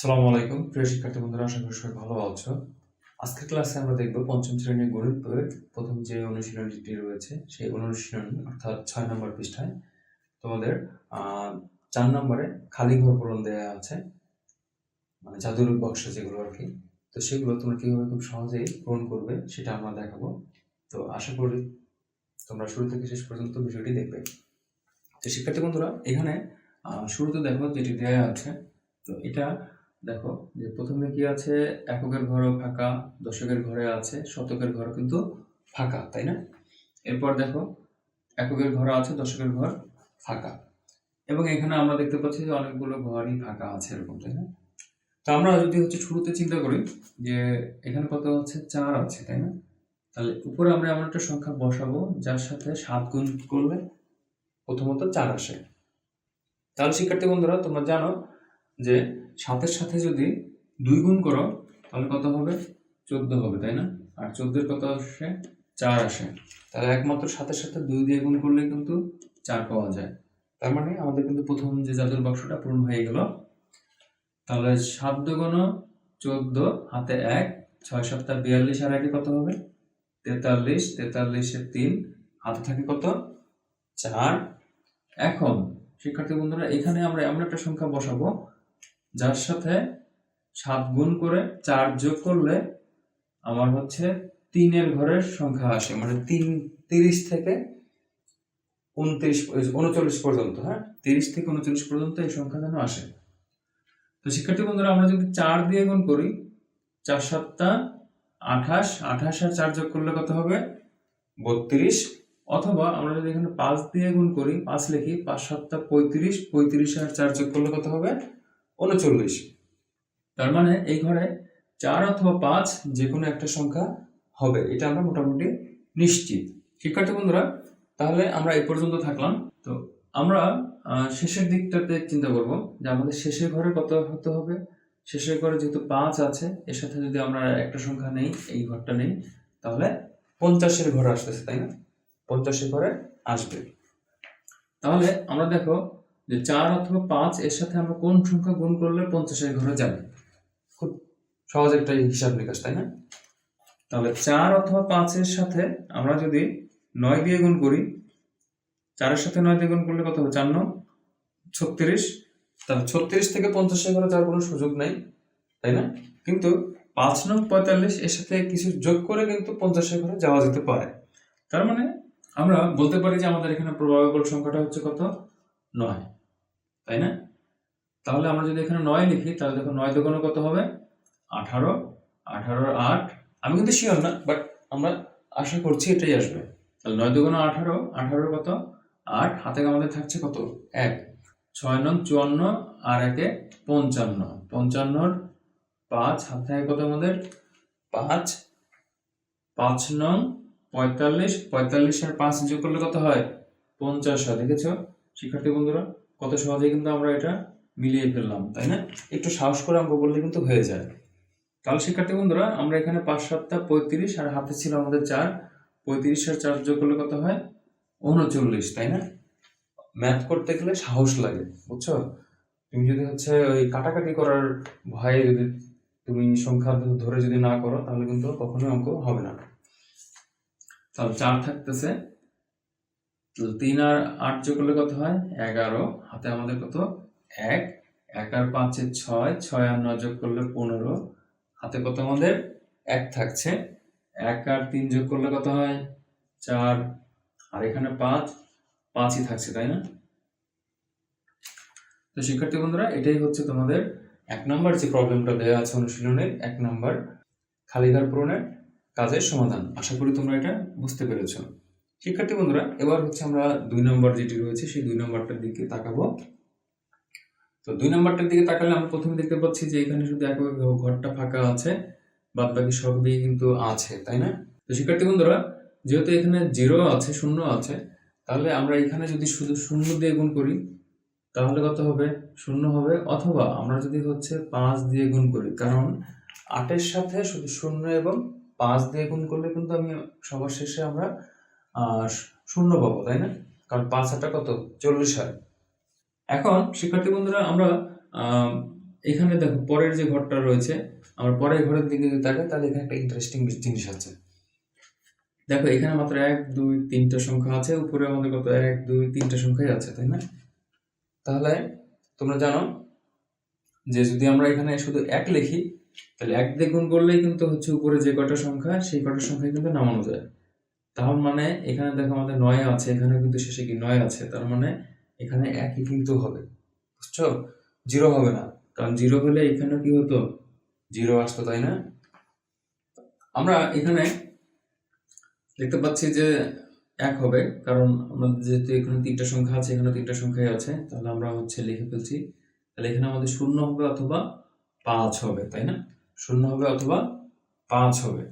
সালামু আলাইকুম। প্রিয় শিক্ষার্থী বন্ধুরা, আশা করি সবাই ভালো আছো। আজকের ক্লাসে আমরা দেখব পঞ্চম শ্রেণির গণিত বইয়ের প্রথম যে অনুশীলনীটি রয়েছে, সেই অনুশীলনী অর্থাৎ ছয় নম্বর পৃষ্ঠায় তোমাদের চার নম্বরে খালি ঘর পূরণ দেওয়া আছে মানে জাদুর বক্স যেগুলো আর কি। তো সেগুলো তোমরা কীভাবে খুব সহজেই পূরণ করবে সেটা আমরা দেখাবো। তো আশা করি তোমরা শুরু থেকে শেষ পর্যন্ত ভিডিওটি দেখবে। তো শিক্ষার্থী বন্ধুরা, এখানে শুরুতে দেখো যেটি দেওয়া আছে, তো এটা দেখো, যে প্রথমে কি আছে? এককের ঘরও ফাঁকা, দশকের ঘরে আছে, শতকের ঘর কিন্তু ফাঁকা, তাই না? এরপর দেখো, এককের ঘর আছে, দশকের ঘর ফাঁকা। এবং এখানে আমরা দেখতে পাচ্ছি যে অনেকগুলো ঘরই ফাঁকা আছে এরকম, তাই না? তো আমরা যদি হচ্ছে শুরুতে চিন্তা করি যে এখানে কত হচ্ছে চার আছে, তাই না? তাহলে উপরে আমরা এমন একটা সংখ্যা বসাবো, যার সাথে সাত গুণ করলে প্রথমত চার আসে। তাহলে শিক্ষার্থী বন্ধুরা, তোমরা জানো যে সাতের সাথে যদি দুই গুণ করো, তাহলে কত হবে? চোদ্দ হবে, তাই না? আর চোদ্দের কত আসে? চার আসে। তাহলে একমাত্র সাতের সাথে দুই দিয়ে গুণ করলে কিন্তু চার পাওয়া যায়। তার মানে আমাদের কিন্তু প্রথম যে জাদুর বাক্সটা পূরণ হয়ে গেল। তাহলে সাত দুগুণ চোদ্দ, হাতে এক, ছয় সপ্তাহ বিয়াল্লিশ, আর একে কত হবে? তেতাল্লিশ তেতাল্লিশের তিন, হাতে থাকে কত? চার। এখন, শিক্ষার্থী বন্ধুরা, এখানে আমরা এমন একটা সংখ্যা বসাবো যার সাথে সাত গুণ করে চার যোগ করলে আমার হচ্ছে তিনের ঘরের সংখ্যা আসে মানে তিন, তিরিশ থেকে উনত্রিশ উনচল্লিশ পর্যন্ত হ্যাঁ? তিরিশ থেকে উনচল্লিশ পর্যন্ত এই সংখ্যা যেন আসে। তো শিক্ষার্থী বন্ধুরা, আমরা যদি চার দিয়ে গুণ করি, চার সাতটা, আঠাশ আঠাশ আর চার যোগ করলে কত হবে? বত্রিশ। অথবা আমরা যদি এখানে পাঁচ দিয়ে গুণ করি, পাঁচ লিখি, পাঁচ সাতটা পঁয়ত্রিশ পঁয়ত্রিশ আর চার যোগ করলে কত হবে? উনচল্লিশ। তার মানে এই ঘরে চার অথবা পাঁচ যে কোনো একটা সংখ্যা হবে, এটা আমরা মোটামুটি নিশ্চিত। শিক্ষার্থী বন্ধুরা, তাহলে আমরা এই পর্যন্ত থাকলাম। তো আমরা শেষের দিকটাতে চিন্তা করব যে আমাদের শেষের ঘরে কত হতে হবে। শেষের ঘরে যেহেতু পাঁচ আছে, এর সাথে যদি আমরা একটা সংখ্যা নেই, এই ঘরটা নেই, তাহলে পঞ্চাশের ঘরে আসতেছে, তাই না? পঞ্চাশের ঘরে আসবে। তাহলে আমরা দেখো যে চার অথবা পাঁচ এর সাথে আমরা কোন সংখ্যা গুণ করলে পঞ্চাশের ঘরে যাবে? খুব সহজ একটা হিসাব নিকাশ, তাই না? তাহলে চার অথবা পাঁচের সাথে আমরা যদি নয় দিয়ে গুণ করি, চারের সাথে নয় দিয়ে গুণ করলে কত হবে? চার নং ছত্রিশ। তাহলে ছত্রিশ থেকে পঞ্চাশের ঘরে যাওয়ার কোনো সুযোগ নাই, তাই না? কিন্তু পাঁচ নং পঁয়তাল্লিশ এর সাথে কিছু যোগ করে কিন্তু পঞ্চাশের ঘরে যাওয়া যেতে পারে। তার মানে আমরা বলতে পারি যে আমাদের এখানে প্রবাবল সংখ্যাটা হচ্ছে কত? নয়। তাই না? তাহলে আমরা যদি এখানে নয় লিখি, তাহলে দেখো নয় দোকানে কত হবে? আঠারো। আঠারোর আট। আমি কিন্তু শিওর না বাট আমরা আশা করছি এটাই আসবে। তাহলে নয় দুগুণ আঠারো। আঠারোর কত? আট। হাতে আমাদের থাকছে কত? এক। ছয় নং চুয়ান্ন আর একে পঞ্চান্ন। পঞ্চান্নর পাঁচ। হাতে থাকে কত আমাদের? পাঁচ। পাঁচ নং পঁয়তাল্লিশ। পঁয়তাল্লিশ আর পাঁচ যোগ করলে কত হয়? পঞ্চাশ হয়, দেখেছ? শিক্ষার্থী বন্ধুরা কত সহজেই কিন্তু আমরা এটা মিলিয়ে ফেললাম, তাই না? একটু সাহস করে অঙ্ক করলে কিন্তু হয়ে যায়। তাহলে শিক্ষার্থী বন্ধুরা, আমরা এখানে পাঁচ, সাতটা, পঁয়ত্রিশ, আর হাতে ছিল আমাদের চার। পঁয়ত্রিশ আর চার যোগ করলে কত হয়? উনচল্লিশ তাই না? ম্যাথ করতে গেলে সাহস লাগে, বুঝছ? তুমি যদি হচ্ছে ওই কাটাকাটি করার ভয়ে যদি তুমি সংখ্যা ধরে যদি না করো, তাহলে কিন্তু কখনোই অঙ্ক হবে না। তাহলে চার থাকতেছে। তিন আর আট যোগ করলে কত হয়? এগারো। হাতে আমাদের কত? এক। এক আর পাঁচে ছয়। ছয় আর নয় যোগ করলে পনেরো। হাতে কত আমাদের? এক থাকছে। এক আর তিন যোগ করলে কত হয়? চার। আর এখানে পাঁচ। পাঁচই থাকছে, তাই না? তো শিক্ষার্থী বন্ধুরা, এটাই হচ্ছে তোমাদের এক নাম্বার যে প্রবলেমটা দেওয়া আছে অনুশীলনের, এক নাম্বার খালিঘর পূরণের কাজের সমাধান। আশা করি তোমরা এটা বুঝতে পেরেছ। শিক্ষার্থী বন্ধুরা, এবার হচ্ছে আমরা দুই নম্বর যেটি রয়েছে, সেই দুই নম্বরটার দিকে তাকাবো। তো দুই নম্বরটার দিকে তাকালে আমরা প্রথমে দেখতে পাচ্ছি যে এখানে শুধু এক ঘরটা ফাঁকা আছে বাদ বাকি সবই কিন্তু আছে, তাই না? তো শিক্ষার্থী বন্ধুরা, যেহেতু এখানে জিরো আছে, শূন্য আছে, তাহলে আমরা এখানে যদি শুধু শূন্য দিয়ে গুণ করি, তাহলে কত হবে? শূন্য হবে। অথবা আমরা যদি হচ্ছে পাঁচ দিয়ে গুণ করি, কারণ আটের সাথে শুধু শূন্য এবং পাঁচ দিয়ে গুণ করলে কিন্তু আমি সবার শেষে আমরা শূন্য পাবো, তাই না? কারণ পাঁচ হাজারটা কত? চল্লিশ হয় এখন, শিক্ষার্থী বন্ধুরা, আমরা এখানে দেখো, পরের যে ঘরটা রয়েছে, আমরা পরের ঘরের দিকে যদি তাকাই, তাহলে এখানে একটা ইন্টারেস্টিং জিনিস আছে। দেখো, এখানে মাত্র এক, দুই, তিনটা সংখ্যা আছে, উপরে আমাদের কত? এক, দুই, তিনটা সংখ্যাই আছে, তাই না? তাহলে, তোমরা জানো যে যদি আমরা এখানে শুধু এক লিখি, তাহলে এক দিয়ে গুণ করলেই কিন্তু হচ্ছে উপরে যে কটা সংখ্যা, সেই কটা সংখ্যা কিন্তু নামানো যায়। তার মানে এখানে দেখো আমাদের নয় আছে, এখানে কিন্তু শেষে কি নয় আছে? তার মানে এখানে একই কিন্তু হবে, বুঝছ? জিরো হবে না, কারণ জিরো হলে এখানে কি হতো? জিরো আসতো, তাই না? আমরা এখানে দেখতে পাচ্ছি যে এক হবে, কারণ আমাদের যেহেতু এখানে তিনটা সংখ্যা আছে, এখানে তিনটা সংখ্যাই আছে, তাহলে আমরা হচ্ছে লিখে ফেলছি, তাহলে এখানে আমাদের শূন্য হবে অথবা পাঁচ হবে, তাই না? শূন্য হবে অথবা পাঁচ হবে।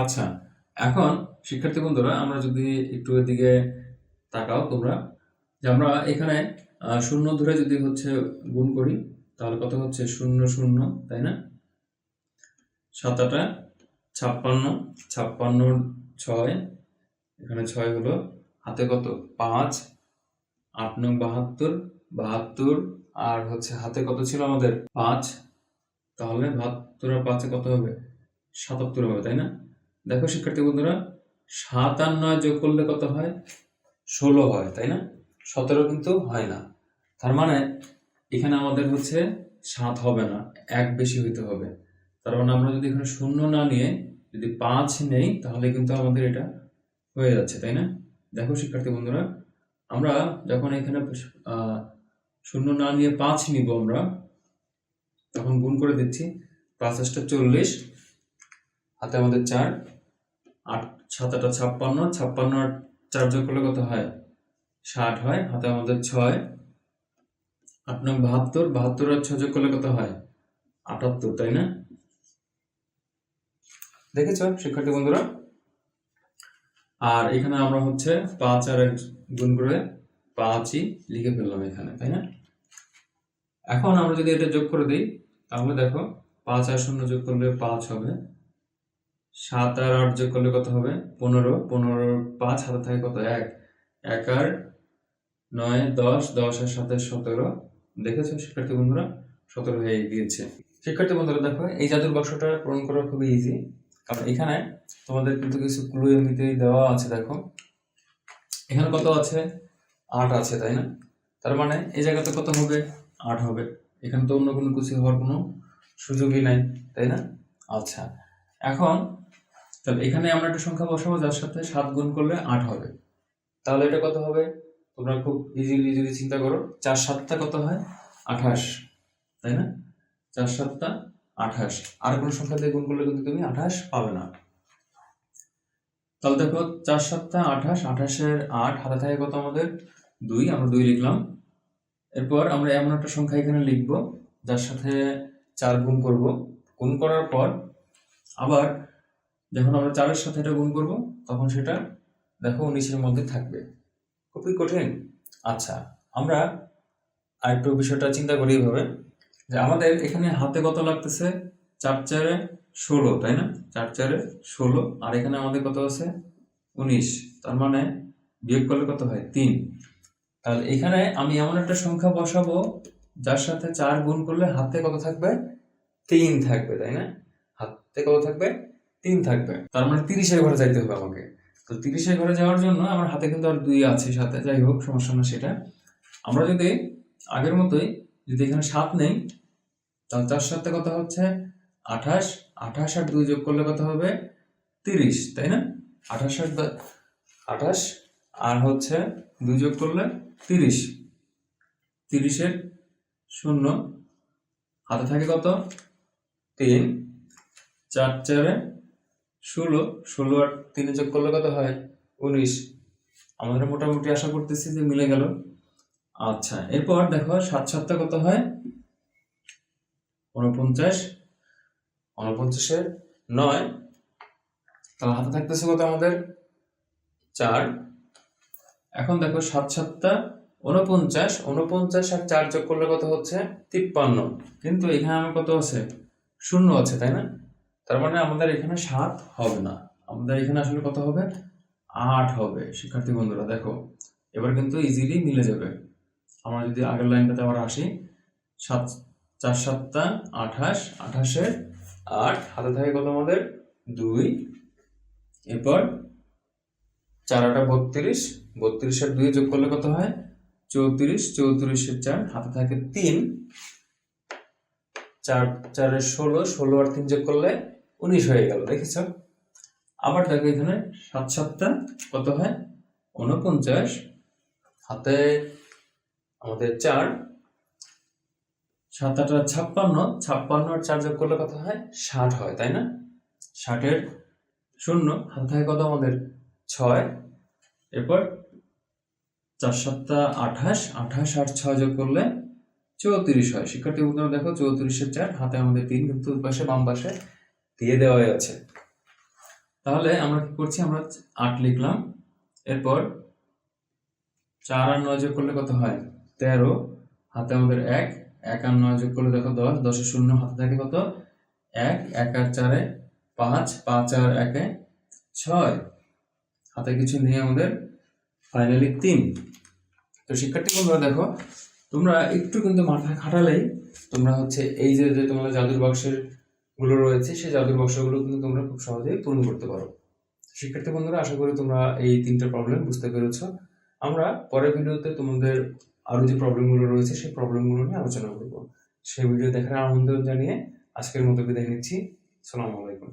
আচ্ছা এখন শিক্ষার্থী বন্ধুরা, আমরা যদি একটু এদিকে তাকাও তোমরা, যে আমরা এখানে শূন্য ধরে যদি হচ্ছে গুণ করি, তাহলে কত হচ্ছে? শূন্য শূন্য, তাই না? সাতাটা, ছাপ্পান্ন ছাপ্পান্ন, ছয়, এখানে ছয় হলো। হাতে কত? পাঁচ, আট নং বাহাত্তর বাহাত্তর, আর হচ্ছে হাতে কত ছিল আমাদের? পাঁচ, তাহলে বাহাত্তর আর পাঁচে কত হবে? সাতাত্তর হবে, তাই না? দেখো শিক্ষার্থী বন্ধুরা সাত আর নয় যোগ করলে কত হয়? ষোলো হয়, তাই না? সতেরো কিন্তু হয় না। তার মানে এখানে আমাদের হচ্ছে সাত হবে না, এক বেশি হইতে হবে। তার মানে আমরা যদি এখানে শূন্য না নিয়ে যদি পাঁচ নেই, তাহলে কিন্তু আমাদের এটা হয়ে যাচ্ছে, তাই না? দেখো শিক্ষার্থী বন্ধুরা, আমরা যখন এখানে শূন্য না নিয়ে পাঁচ নিব আমরা, তখন গুণ করে দিচ্ছি পাঁচ চল্লিশ, হাতে আমাদের চার আট সাত আটা ছাপ্পান্ন ছাপ্পান্ন চার যোগ করলে কত হয়? ষাট হয়, হাতে আমাদের ছয়। আট নং বাহাত্তর বাহাত্তর আর ছয় যোগ করলে কত হয়? আটাত্তর, তাই না? দেখেছ, শিক্ষার্থী বন্ধুরা? আর এখানে আমরা হচ্ছে পাঁচ আর এক গুণ করে পাঁচই লিখে ফেললাম এখানে, তাই না? এখন আমরা যদি এটা যোগ করে দিই, তাহলে দেখো, পাঁচ আর শূন্য যোগ করলে পাঁচ হবে। সাত আর আট যোগ করলে কত হবে? পনেরো। পনেরো পাঁচ হাতে থাকে কত? এক। এক আর নয়, দশ। দশ আর সাথে সতেরো। দেখেছ শিক্ষার্থী বন্ধুরা? সতেরো হয়ে গিয়েছে। শিক্ষার্থী বন্ধুরা, দেখো, এই জাদুর বাক্সটা পূরণ করা খুবই ইজি কারণ এখানে তোমাদের কিন্তু কিছু ক্লু এমনিতেই দেওয়া আছে, দেখো। এখানে কত আছে? আট আছে, তাই না? তার মানে এই জায়গাতে কত হবে? আট হবে। এখানে তো অন্য কোনো কিছু হওয়ার কোনো সুযোগই নাই, তাই না? আচ্ছা। এখন তাহলে এখানে আমরা একটা সংখ্যা বসাবো, যার সাথে সাত গুণ করলে আট হবে। তাহলে এটা কত হবে? তোমরা খুব ইজিলি যদি চিন্তা করো, চার সাতটা কত হয়? আঠাশ, তাই না? চার সাতটা, আঠাশ। আর কোনো সংখ্যা দিয়ে গুণ করলে কিন্তু তুমি আঠাশ পাবে না। তাহলে দেখো, চার সাতটা, আঠাশ, আঠাশের আট, হাতে থাকে কত আমাদের? দুই, আমরা দুই লিখলাম। এরপর আমরা এমন একটা সংখ্যা এখানে লিখব, যার সাথে চার গুণ করব। গুণ করার পর আবার যখন আমরা চারের সাথে এটা গুণ করব, তখন সেটা দেখো উনিশের মধ্যে থাকবে। খুবই কঠিন। আচ্ছা আমরা আরেকটু বিষয়টা চিন্তা করি এইভাবে যে আমাদের এখানে হাতে কত লাগতেছে? চার চারে ষোলো, তাই না? চার চারে ষোলো, আর এখানে আমাদের কত আছে? উনিশ। তার মানে বিয়োগ করলে কত হয়? তিন। তাহলে এখানে আমি এমন একটা সংখ্যা বসাবো, যার সাথে চার গুণ করলে হাতে কত থাকবে? তিন থাকবে, তাই না? হাতে কত থাকবে? তিন থাকবে। তার মানে তিরিশের ঘরে যাইতে হবে আমাকে। তো তিরিশের ঘরে যাওয়ার জন্য আমার হাতে কিন্তু আর দুই আছে সাথে যাই হোক, সমস্যা না সেটা। আমরা যদি আগের মতোই যদি এখানে সাত নেই, তাহলে তার সাথে কথা হচ্ছে? আঠাশ। আঠাশ আর দুই যোগ করলে কথা হবে? তিরিশ, তাই না? আঠাশ আর আঠাশ আর হচ্ছে দুই যোগ করলে তিরিশ। তিরিশের শূন্য। হাতে থাকে কত? তিন। চার, চারে ষোলো ষোলো আর তিনে যোগ করলে কত হয়? উনিশ। আমাদের মোটামুটি আশা করতেছি যে মিলে গেল। আচ্ছা এরপর দেখো, সাত সাতটা কত হয়? উনপঞ্চাশ উনপঞ্চাশের নয়। তাহলে হাতে থাকতেছে কত আমাদের? চার। এখন দেখো, সাত সাতটা উনপঞ্চাশ উনপঞ্চাশ আর চার যোগ করলে কত হচ্ছে? তিপ্পান্ন। কিন্তু এখানে আমার কত আছে? শূন্য আছে, তাই না? তার মানে আমাদের এখানে সাত হবে না। আমাদের এখানে আসলে কত হবে? আট হবে, শিক্ষার্থী বন্ধুরা, দেখো। এবার কিন্তু ইজিলি মিলে যাবে। আমরা যদি আগের লাইনটাতে আবার আসি, সাত, চার, সাতটা, আঠাশ, আঠাশে আট, হাতে থাকে কত আমাদের? দুই। এরপর চার, আটা বত্রিশ, বত্রিশের দুই যোগ করলে কত হয়? চৌত্রিশ, চৌত্রিশের চার, হাতে থাকে তিন। চার চারের ষোলো ষোলো আর তিন যোগ করলে উনিশ হয়ে গেল, দেখেছ? আবার দেখো এখানে সাত সাতটা, কত হয়? উনপঞ্চাশ হাতে আমাদের চার। সাত আটা ছাপ্পান্ন ছাপ্পান্ন চার যোগ করলে কত হয়? ষাট হয়, তাই না? ষাটের শূন্য, হাতে থাকে কত আমাদের? ছয়। এরপর চার সাতটা আঠাশ আঠাশ আর ছয় যোগ করলে চৌত্রিশ হয়। শিক্ষার্থী বন্ধুরা দেখো, চৌত্রিশের চার, হাতে আমাদের তিন, কিন্তু পাশে বাম পাশে দিয়ে দেওয়াই আছে। তাহলে আমরা কি করছি? আমরা আট লিখলাম। এরপর চার আর নয় যোগ করলে কত হয়? তেরো। হাতে আমাদের এক। এক আর নয় যোগ করলে দেখো দশ। দশের শূন্য, হাতে থাকে কত? এক। এক আর চারে পাঁচ। পাঁচ আর একে ছয়। হাতে কিছু নেই আমাদের। ফাইনালি তিন। তো শিক্ষার্থী বন্ধুরা দেখো, তোমরা একটু কিন্তু মাথা খাটালেই তোমরা হচ্ছে এই যে যে তোমাদের জাদুর বাক্সের গুলো রয়েছে, সেই জাদুর বক্সগুলো কিন্তু তোমরা খুব সহজেই পূরণ করতে পারো। শিক্ষার্থী বন্ধুরা, আশা করি তোমরা এই তিনটা প্রবলেম বুঝতে পেরেছ। আমরা পরের ভিডিওতে তোমাদের আরও যে প্রবলেমগুলো রয়েছে, সেই প্রবলেমগুলো নিয়ে আলোচনা করব। সেই ভিডিও দেখার আনন্দ জানিয়ে আজকের মতো বিদায় নিচ্ছি। সালামু আলাইকুম।